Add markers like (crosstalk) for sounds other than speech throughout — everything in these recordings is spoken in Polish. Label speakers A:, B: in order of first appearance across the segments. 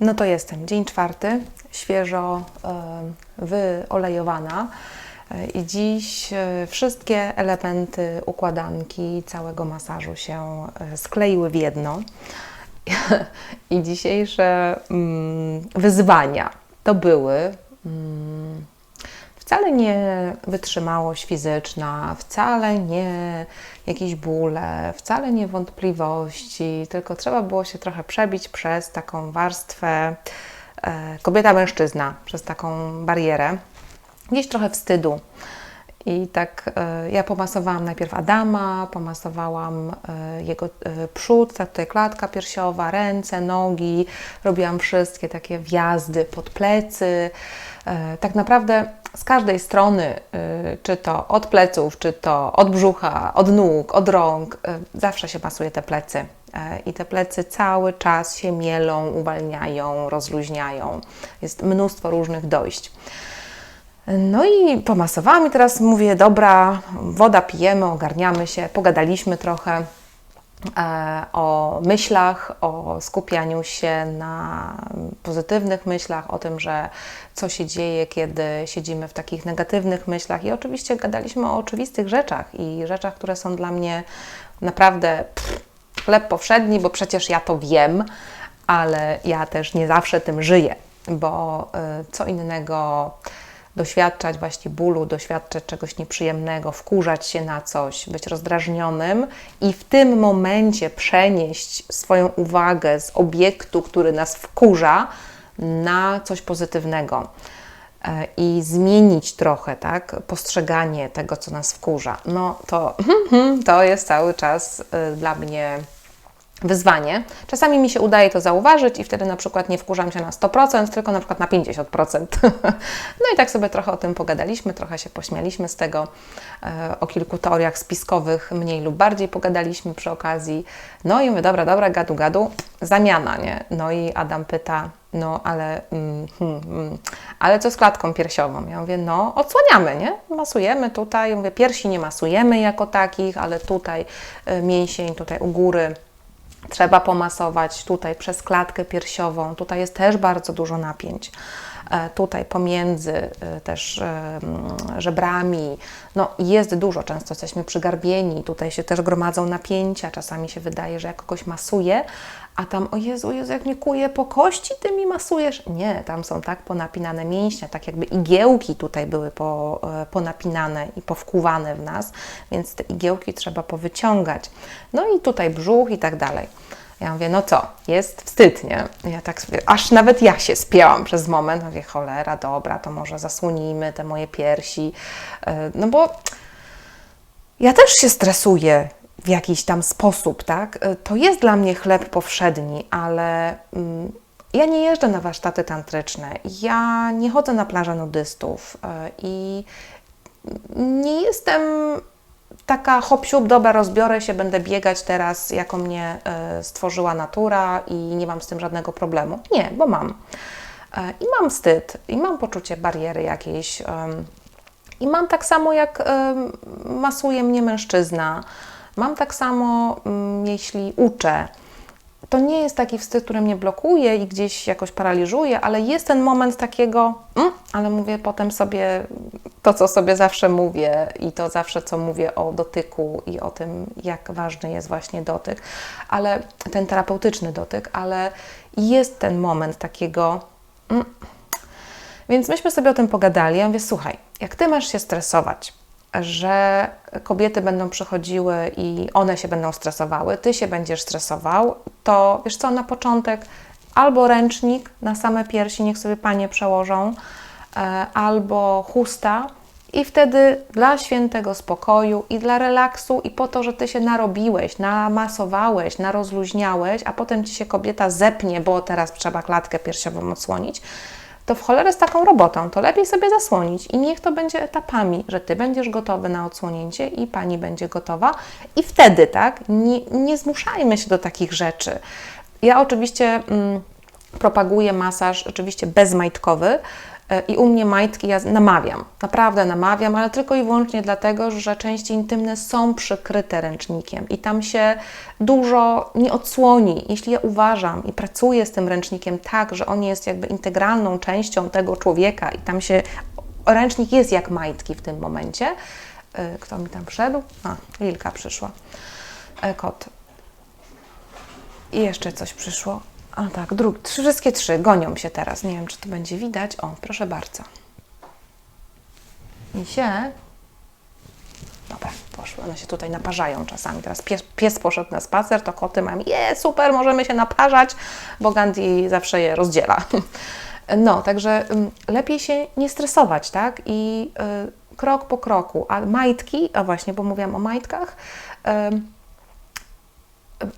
A: No to jestem. Dzień czwarty, świeżo e, wyolejowana. E, I dziś e, wszystkie elementy układanki całego masażu się skleiły w jedno. (laughs) I dzisiejsze mm, wyzwania to były mm, wcale nie wytrzymałość fizyczna, wcale nie jakieś bóle, wcale nie wątpliwości, tylko trzeba było się trochę przebić przez taką warstwę e, kobieta-mężczyzna, przez taką barierę, gdzieś trochę wstydu. I tak e, ja pomasowałam najpierw Adama, pomasowałam e, jego e, przód, ta tutaj klatka piersiowa, ręce, nogi, robiłam wszystkie takie wjazdy pod plecy. E, tak naprawdę z każdej strony, e, czy to od pleców, czy to od brzucha, od nóg, od rąk, e, zawsze się masuje te plecy. E, I te plecy cały czas się mielą, uwalniają, rozluźniają. Jest mnóstwo różnych dojść. No i pomasowałam i teraz mówię, dobra, woda pijemy, ogarniamy się, pogadaliśmy trochę o myślach, o skupianiu się na pozytywnych myślach, o tym, że co się dzieje, kiedy siedzimy w takich negatywnych myślach. I oczywiście gadaliśmy o oczywistych rzeczach i rzeczach, które są dla mnie naprawdę pff, chleb powszedni, bo przecież ja to wiem, ale ja też nie zawsze tym żyję, bo y, co innego doświadczać właśnie bólu, doświadczać czegoś nieprzyjemnego, wkurzać się na coś, być rozdrażnionym i w tym momencie przenieść swoją uwagę z obiektu, który nas wkurza, na coś pozytywnego e, i zmienić trochę tak, postrzeganie tego, co nas wkurza. No to, (laughs) to jest cały czas y, dla mnie wyzwanie. Czasami mi się udaje to zauważyć i wtedy na przykład nie wkurzam się na 100%, tylko na przykład na 50%. (laughs) No i tak sobie trochę o tym pogadaliśmy, trochę się pośmialiśmy z tego, e, o kilku teoriach spiskowych mniej lub bardziej pogadaliśmy przy okazji. No i mówię, dobra, dobra, gadu, gadu, zamiana, nie? No i Adam pyta, no ale, mm, hmm, mm, ale co z klatką piersiową? Ja mówię, no odsłaniamy, nie? Masujemy tutaj, mówię, piersi nie masujemy jako takich, ale tutaj y, mięsień, tutaj u góry trzeba pomasować tutaj przez klatkę piersiową. Tutaj jest też bardzo dużo napięć. E, Tutaj pomiędzy e, też e, mm, żebrami, no jest dużo, często jesteśmy przygarbieni, tutaj się też gromadzą napięcia, czasami się wydaje, że jak kogoś masuje, a tam, o Jezu, Jezu, jak mnie kuje po kości, Ty mi masujesz. Nie, tam są tak ponapinane mięśnie, tak jakby igiełki tutaj były po, e, ponapinane i powkuwane w nas, więc te igiełki trzeba powyciągać. No i tutaj brzuch i tak dalej. Ja mówię, no co, jest wstyd, nie? Ja tak sobie, aż nawet ja się spięłam przez moment. Mówię, cholera, dobra, to może zasłonijmy te moje piersi. E, No bo ja też się stresuję w jakiś tam sposób, tak? E, To jest dla mnie chleb powszedni, ale mm, ja nie jeżdżę na warsztaty tantryczne, ja nie chodzę na plażę nudystów e, i nie jestem taka hop dobra, rozbiorę się, będę biegać teraz, jaką mnie e, stworzyła natura i nie mam z tym żadnego problemu. Nie, bo mam. I mam wstyd, i mam poczucie bariery jakiejś. I mam tak samo, jak masuje mnie mężczyzna. Mam tak samo, mm, jeśli uczę. To nie jest taki wstyd, który mnie blokuje i gdzieś jakoś paraliżuje, ale jest ten moment takiego, mm, ale mówię potem sobie to, co sobie zawsze mówię i to zawsze, co mówię o dotyku i o tym, jak ważny jest właśnie dotyk, ale ten terapeutyczny dotyk, ale jest ten moment takiego, mm, więc myśmy sobie o tym pogadali. Ja mówię, słuchaj, jak ty masz się stresować, że kobiety będą przychodziły i one się będą stresowały, ty się będziesz stresował, to wiesz co, na początek albo ręcznik na same piersi, niech sobie panie przełożą, e, albo chusta. I wtedy dla świętego spokoju i dla relaksu, i po to, że ty się narobiłeś, namasowałeś, narozluźniałeś, a potem ci się kobieta zepnie, bo teraz trzeba klatkę piersiową odsłonić, to w cholerę z taką robotą, to lepiej sobie zasłonić i niech to będzie etapami, że ty będziesz gotowy na odsłonięcie i pani będzie gotowa i wtedy, tak, nie, nie zmuszajmy się do takich rzeczy. Ja oczywiście mm, propaguję masaż oczywiście bezmajtkowy, I u mnie majtki ja namawiam, naprawdę namawiam, ale tylko i wyłącznie dlatego, że części intymne są przykryte ręcznikiem i tam się dużo nie odsłoni. Jeśli ja uważam i pracuję z tym ręcznikiem tak, że on jest jakby integralną częścią tego człowieka i tam się ręcznik jest jak majtki w tym momencie. E, kto mi tam wszedł? A, Lilka przyszła. E, Kot. I jeszcze coś przyszło. A tak, drugi, trzy, wszystkie trzy gonią się teraz. Nie wiem, czy to będzie widać. O, proszę bardzo. I się. Dobra, poszły. One się tutaj naparzają czasami. Teraz pies, pies poszedł na spacer, to koty mają, je, super, możemy się naparzać, bo Gandhi zawsze je rozdziela. (laughs) No, także ym, lepiej się nie stresować, tak? I y, krok po kroku. A majtki, a właśnie, bo mówiłam o majtkach, ym,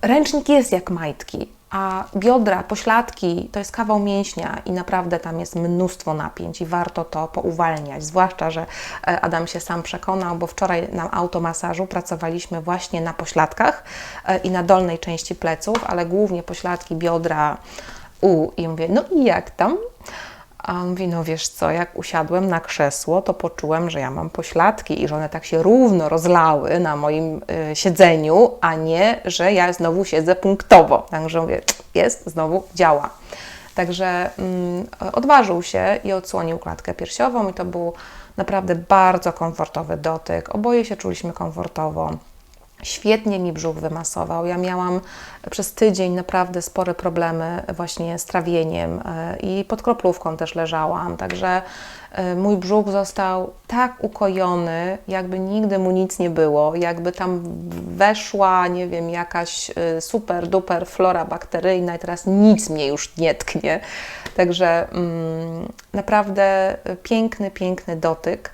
A: ręcznik jest jak majtki, a biodra, pośladki to jest kawał mięśnia i naprawdę tam jest mnóstwo napięć i warto to pouwalniać. Zwłaszcza, że e, Adam się sam przekonał, bo wczoraj na automasażu pracowaliśmy właśnie na pośladkach e, i na dolnej części pleców, ale głównie pośladki, biodra, u i mówię, no i jak tam? A on mówi, no wiesz co, jak usiadłem na krzesło, to poczułem, że ja mam pośladki i że one tak się równo rozlały na moim y, siedzeniu, a nie, że ja znowu siedzę punktowo. Także mówię, jest, znowu działa. Także mm, odważył się i odsłonił klatkę piersiową i to był naprawdę bardzo komfortowy dotyk. Oboje się czuliśmy komfortowo. Świetnie mi brzuch wymasował. Ja miałam przez tydzień naprawdę spore problemy właśnie z trawieniem e, i pod kroplówką też leżałam, także e, mój brzuch został tak ukojony, jakby nigdy mu nic nie było, jakby tam weszła, nie wiem, jakaś e, super duper flora bakteryjna i teraz nic mnie już nie tknie. Także mm, naprawdę piękny, piękny dotyk.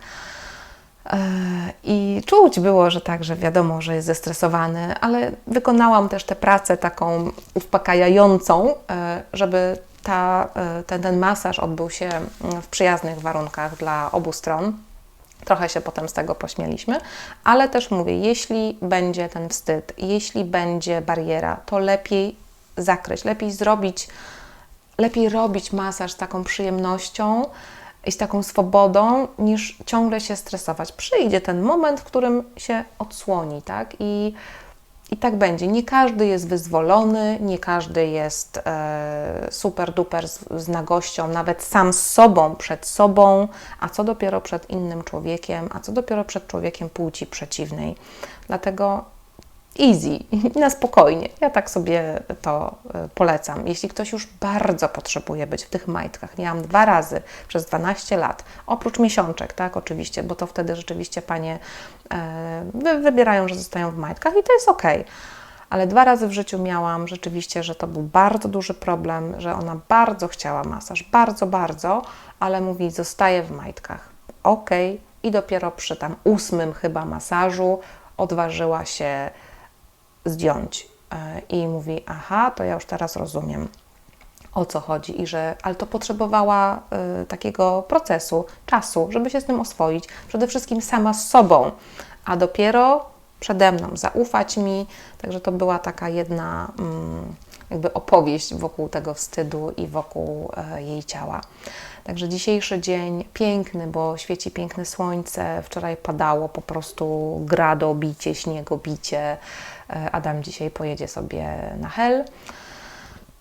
A: E, I czuć było, że tak, że wiadomo, że jest zestresowany, ale wykonałam też tę pracę taką uspokajającą, e, żeby ta, e, ten, ten masaż odbył się w przyjaznych warunkach dla obu stron. Trochę się potem z tego pośmieliśmy, ale też mówię, jeśli będzie ten wstyd, jeśli będzie bariera, to lepiej zakryć, lepiej zrobić, lepiej robić masaż z taką przyjemnością, i z taką swobodą, niż ciągle się stresować. Przyjdzie ten moment, w którym się odsłoni, tak? I, i tak będzie. Nie każdy jest wyzwolony, nie każdy jest e, super duper z, z nagością, nawet sam z sobą, przed sobą, a co dopiero przed innym człowiekiem, a co dopiero przed człowiekiem płci przeciwnej. Dlatego easy, (laughs) na spokojnie. Ja tak sobie to e, polecam. Jeśli ktoś już bardzo potrzebuje być w tych majtkach, miałam dwa razy przez 12 lat, oprócz miesiączek, tak, oczywiście, bo to wtedy rzeczywiście panie e, wybierają, że zostają w majtkach i to jest ok. Ale dwa razy w życiu miałam rzeczywiście, że to był bardzo duży problem, że ona bardzo chciała masaż, bardzo, bardzo, ale mówi, zostaje w majtkach. Ok. I dopiero przy tam ósmym chyba masażu odważyła się zdjąć. E, I mówi: Aha, to ja już teraz rozumiem o co chodzi i że, ale to potrzebowała y, takiego procesu, czasu, żeby się z tym oswoić, przede wszystkim sama z sobą, a dopiero przede mną zaufać mi. Także to była taka jedna mm, jakby opowieść wokół tego wstydu i wokół y, jej ciała. Także dzisiejszy dzień piękny, bo świeci piękne słońce. Wczoraj padało po prostu grado, bicie, śniego, bicie. E, Adam dzisiaj pojedzie sobie na hel,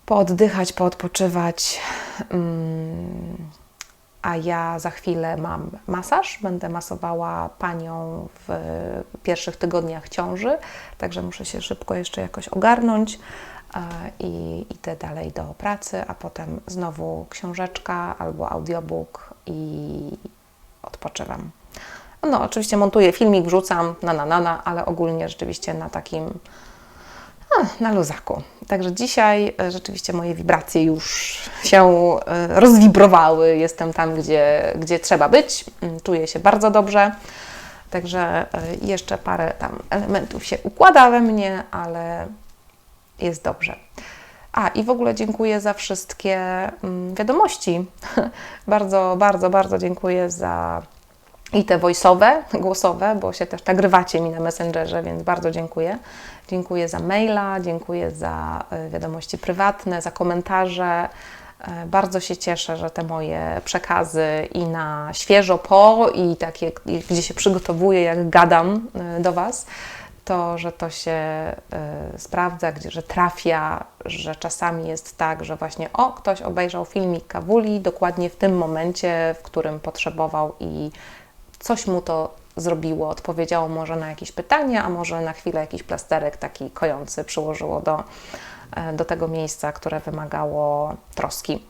A: pooddychać, poodpoczywać. Mm, a ja za chwilę mam masaż. Będę masowała panią w pierwszych tygodniach ciąży, także muszę się szybko jeszcze jakoś ogarnąć e, i idę dalej do pracy, a potem znowu książeczka albo audiobook i odpoczywam. No, oczywiście montuję filmik, wrzucam na na, na, na ale ogólnie rzeczywiście na takim a, na luzaku. Także dzisiaj e, rzeczywiście moje wibracje już się e, rozwibrowały. Jestem tam, gdzie, gdzie trzeba być. Mm, czuję się bardzo dobrze. Także e, jeszcze parę tam elementów się układa we mnie, ale jest dobrze. A i w ogóle dziękuję za wszystkie mm, wiadomości. (laughs) bardzo, bardzo, bardzo dziękuję za i te voice'owe, głosowe, bo się też nagrywacie mi na Messengerze, więc bardzo dziękuję. Dziękuję za maila, dziękuję za e, wiadomości prywatne, za komentarze. E, Bardzo się cieszę, że te moje przekazy i na świeżo po, i takie, gdzie się przygotowuję, jak gadam e, do Was, to, że to się sprawdza, gdzie, że trafia, że czasami jest tak, że właśnie o, ktoś obejrzał filmik Kawuli dokładnie w tym momencie, w którym potrzebował i coś mu to zrobiło, odpowiedziało może na jakieś pytanie, a może na chwilę jakiś plasterek taki kojący przyłożyło do, e, do tego miejsca, które wymagało troski.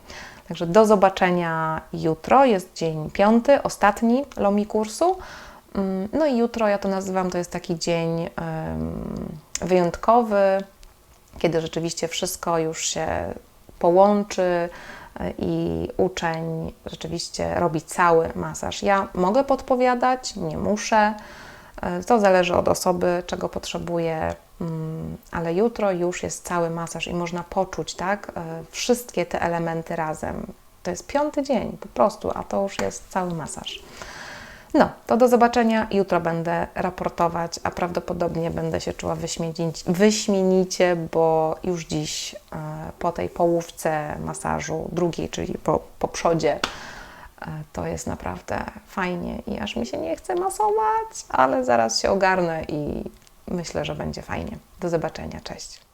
A: Także do zobaczenia jutro. Jest dzień piąty, ostatni Lomi kursu. Mm, No i jutro, ja to nazywam, to jest taki dzień wyjątkowy, kiedy rzeczywiście wszystko już się połączy i uczeń rzeczywiście robi cały masaż. Ja mogę podpowiadać, nie muszę. E, To zależy od osoby, czego potrzebuje, mm, ale jutro już jest cały masaż i można poczuć, tak, e, wszystkie te elementy razem. To jest piąty dzień po prostu, a to już jest cały masaż. No, to do zobaczenia. Jutro będę raportować, a prawdopodobnie będę się czuła wyśmienicie, wyśmienicie bo już dziś e, po tej połówce masażu drugiej, czyli po, po przodzie, e, to jest naprawdę fajnie i aż mi się nie chce masować, ale zaraz się ogarnę i myślę, że będzie fajnie. Do zobaczenia. Cześć.